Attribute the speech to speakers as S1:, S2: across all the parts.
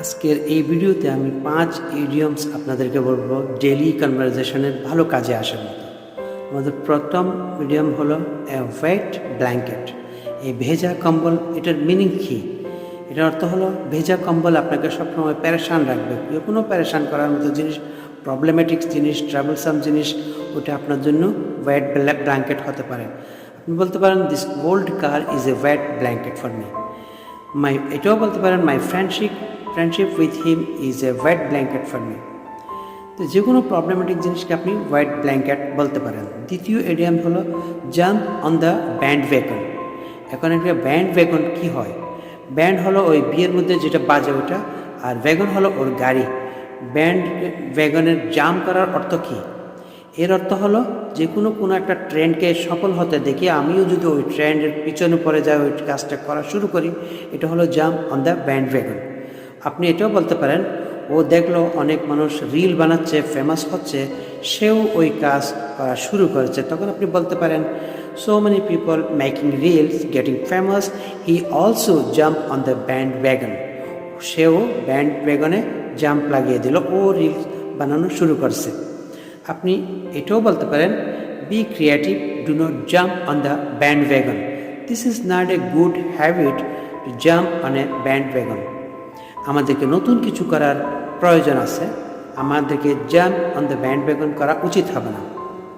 S1: আজকের এই ভিডিওতে আমি পাঁচ ইডিয়মস আপনাদেরকে বলব ডেলি কনভারজেশনের ভালো কাজে আসার মতো। আমাদের প্রথম ইডিয়ম হলো ওয়েট ব্ল্যাঙ্কেট এই ভেজা কম্বল, এটার মিনিং কী? এটার অর্থ হলো ভেজা কম্বল আপনাকে সবসময় প্যারেশান রাখবে। যে কোনো প্যারেশান করার মতো জিনিস প্রবলেমেটিক্স জিনিস ট্রাভেলসাম জিনিস, ওটা আপনার জন্য ওয়েট ব্ল্যাঙ্কেট হতে পারে। আপনি বলতে পারেন this old car is a wet blanket for me my এটাও বলতে পারেন my friendship friendship with him is a white blanket for me তো যে কোনো প্রবলেমেটিক জিনিসকে আপনি হোয়াইট ব্ল্যাঙ্কেট বলতে পারেন। দ্বিতীয় এডিয়াম হলো jump on the band wagon এখন একটা ব্যান্ড ভ্যাগন কী হয়? ব্যান্ড হলো ওই বিয়ের মধ্যে যেটা বাজে ওটা, আর ভ্যাগন হলো ওর গাড়ি। ব্যান্ড ভ্যাগনের জাম করার অর্থ কী? এর অর্থ হলো, যে কোনো কোনো একটা ট্রেন্ডকে সফল হতে দেখি আমিও যদি ওই ট্রেন্ডের পিছনে পড়ে যাই, ওই কাজটা করা শুরু করি, এটা হলো jump on the band wagon আপনি এটাও বলতে পারেন, ও দেখল অনেক মানুষ রিল বানাচ্ছে ফেমাস হচ্ছে, সেও ওই কাজ শুরু করেছে। তখন আপনি বলতে পারেন so many people making reels getting famous he also jump on the band wagon সেও ব্যান্ড ওয়াগনে জাম্প লাগিয়ে দিল, ও রিলস বানানো শুরু করছে। আপনি এটাও বলতে পারেন be creative do not jump on the band wagon this is not a good habit to jump on a band wagon আমাদেরকে নতুন কিছু করার প্রয়োজন আছে। আমাদেরকে jump on the band wagon করা উচিত হবে না।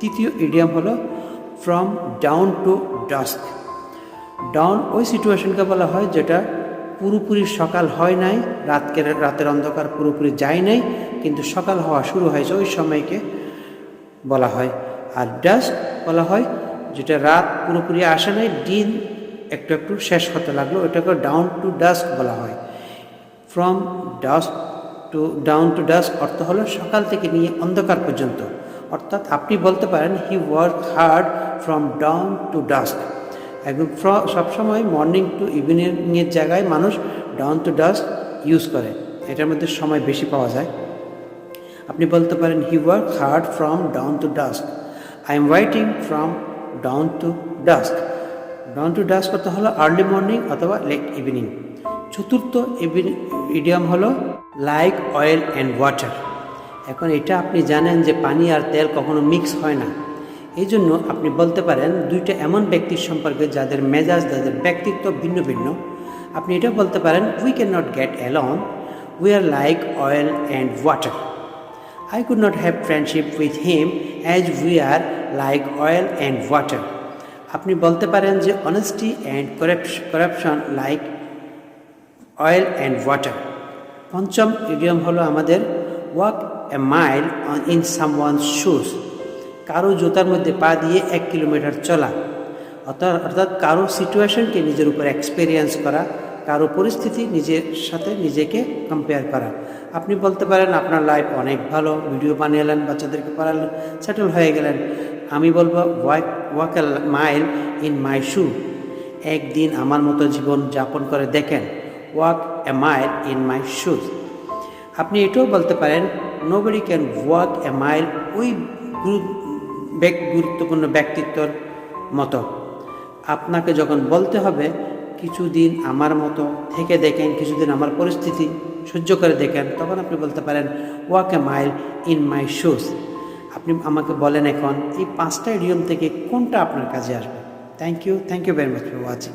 S1: তৃতীয় ইডিয়াম হলো from dawn to dusk dawn ওই সিচুয়েশনকে বলা হয় যেটা পুরোপুরি সকাল হয় নাই, রাতকে রাতের অন্ধকার পুরোপুরি যায় নাই, কিন্তু সকাল হওয়া শুরু হয়েছে ওই সময়কে বলা হয়। আর ডাস্ক বলা হয় যেটা রাত পুরোপুরি আসে নাই, দিন একটু একটু শেষ হতে লাগল ওটাকে ডাউন টু ডাস্ক বলা হয়। From dusk to dawn to dusk অর্থ হলো সকাল থেকে নিয়ে অন্ধকার পর্যন্ত। অর্থাৎ আপনি বলতে পারেন he work hard from dawn to একদম ফ্র, সবসময় মর্নিং টু ইভিনিংয়ের জায়গায় মানুষ ডাউন টু ডাস্ক ইউজ করে। এটার মধ্যে সময় বেশি পাওয়া যায়। আপনি বলতে পারেন he work hard from dawn to dusk I am waiting from dawn to dusk dawn to dusk করতে হলো আর্লি মর্নিং অথবা লেট ইভিনিং চতুর্থ ইডিয়াম হলো লাইক অয়েল অ্যান্ড ওয়াটার এখন এটা আপনি জানেন যে পানি আর তেল কখনো মিক্স হয় না। এই জন্য আপনি বলতে পারেন দুইটা এমন ব্যক্তির সম্পর্কে যাদের মেজাজ, যাদের ব্যক্তিত্ব ভিন্ন ভিন্ন। আপনি এটা বলতে পারেন we can not get along we are like oil and water I could not have friendship with him as we are like oil and water. আপনি বলতে পারেন যে honesty and corruption like oil and water পঞ্চম idiom হলো আমাদের walk a mile in some one shoes কারও জুতার মধ্যে পা দিয়ে এক কিলোমিটার চলা। অর্থাৎ অর্থাৎ কারও সিচুয়েশনকে নিজের উপর এক্সপিরিয়েন্স করা, কারও পরিস্থিতি নিজের সাথে নিজেকে কম্পেয়ার করা। আপনি বলতে পারেন, আপনার লাইফ অনেক ভালো ভিডিও বানিয়েলেন বাচ্চাদেরকে পড়ালেন সেটেল হয়ে গেলেন। আমি বলব walk walk mile in my shoe একদিন আমার মতো জীবন যাপন করে দেখেন। Walk a mile in my shoes আপনি এটাও বলতে পারেন nobody can walk a mile ওই গুরুত্বপূর্ণ ব্যক্তিত্বর মতো। আপনাকে যখন বলতে হবে, কিছুদিন আমার মতো থেকে দেখেন, কিছুদিন আমার পরিস্থিতি সহ্য করে দেখেন, তখন আপনি বলতে পারেন walk a mile in my shoes আপনি আমাকে বলেন এখন, এই পাঁচটা ইডিয়ম থেকে কোনটা আপনার কাজে আসবে? Thank you thank you very much for watching